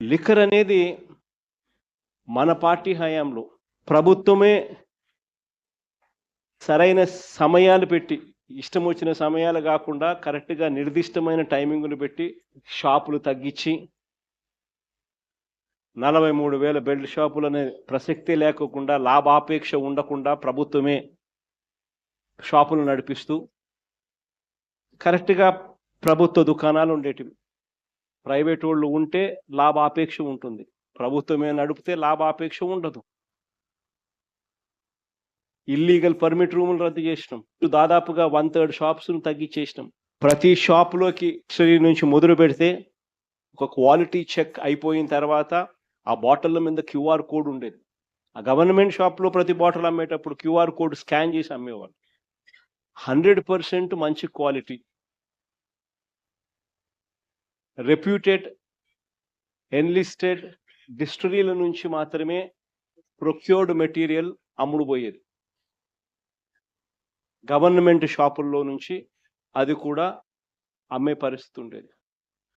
Liquor అనేది మన party హయాంలో ప్రభుత్వమే సరైన సమయాలు పెట్టి ఇష్టం వచ్చిన సమయాలు కాకుండా కరెక్ట్గా నిర్దిష్టమైన టైమింగ్లు పెట్టి షాపులు తగ్గించి నలభై మూడు వేల బెల్ట్ షాపులు అనే ప్రసక్తి లేకుండా లాభాపేక్ష ఉండకుండా ప్రభుత్వమే షాపులు నడిపిస్తూ కరెక్ట్గా ప్రభుత్వ దుకాణాలు ఉండేటివి. ప్రైవేట్ వాళ్ళు ఉంటే లాభాపేక్ష ఉంటుంది. ప్రభుత్వమే నడిపితే లాభాపేక్ష ఉండదు. ఇల్లీగల్ పర్మిట్ రూములు రద్దు చేసినాం. దాదాపుగా వన్ థర్డ్ షాప్స్ను తగ్గించేసినాం. ప్రతి షాప్లోకి హిస్టరీ నుంచి మొదలు పెడితే ఒక క్వాలిటీ చెక్ అయిపోయిన తర్వాత ఆ బాటిల్ మీద క్యూఆర్ కోడ్ ఉండేది. ఆ గవర్నమెంట్ షాప్లో ప్రతి బాటిల్ అమ్మేటప్పుడు క్యూఆర్ కోడ్ స్కాన్ చేసి అమ్మేవాళ్ళు. హండ్రెడ్ పర్సెంట్ మంచి క్వాలిటీ రెప్యూటెడ్ ఎన్లిస్టెడ్ డిస్టరీల నుంచి మాత్రమే ప్రొక్యూర్డ్ మెటీరియల్ అమ్ముడుపోయేది. గవర్నమెంట్ షాపుల్లో నుంచి అది కూడా అమ్మే పరిస్థితి ఉండేది.